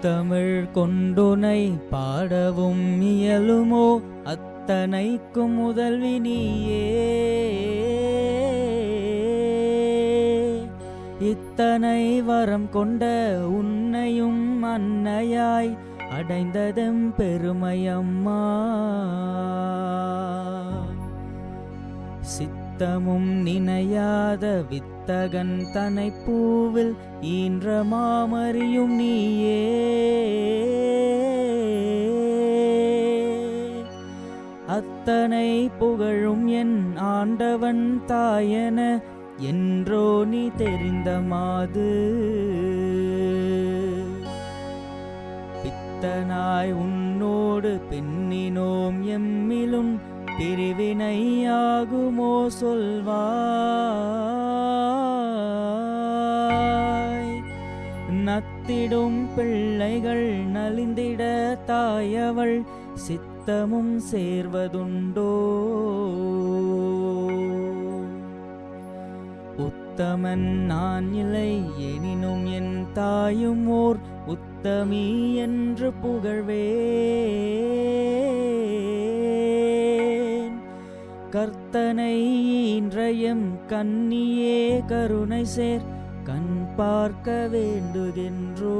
தமிழ் கொண்டுனை பாடவும் இயலுமோ? அத்தனைக்கும் முதல்வி நீயே. இத்தனை வரம் கொண்ட உன்னையும் அன்னையாய் அடைந்ததெம் பெருமையம்மா. சித்தமும் நினையாத வித்தகன் தனை பூவில் ஈன்ற மாமறியும் நீயே. அத்தனை புகழும் என் ஆண்டவன் தாயன என்றோ நீ தெரிந்த மாது. பித்தனாய் உன்னோடு பெண்ணினோம் எம்மிலும் பிரிவினையாகுமோ சொல்வா. நத்திடும் பிள்ளைகள் நலிந்திட தாயவள் சித்தமும் சேர்வதுண்டோ? உத்தமன் நான் இல்லை எனினும் என் தாயும் ஓர் உத்தமி என்று புகழ்வே கர்த்தனை இன்றையும் கன்னியே கருணை சேர் கண் பார்க்க வேண்டுகின்றோ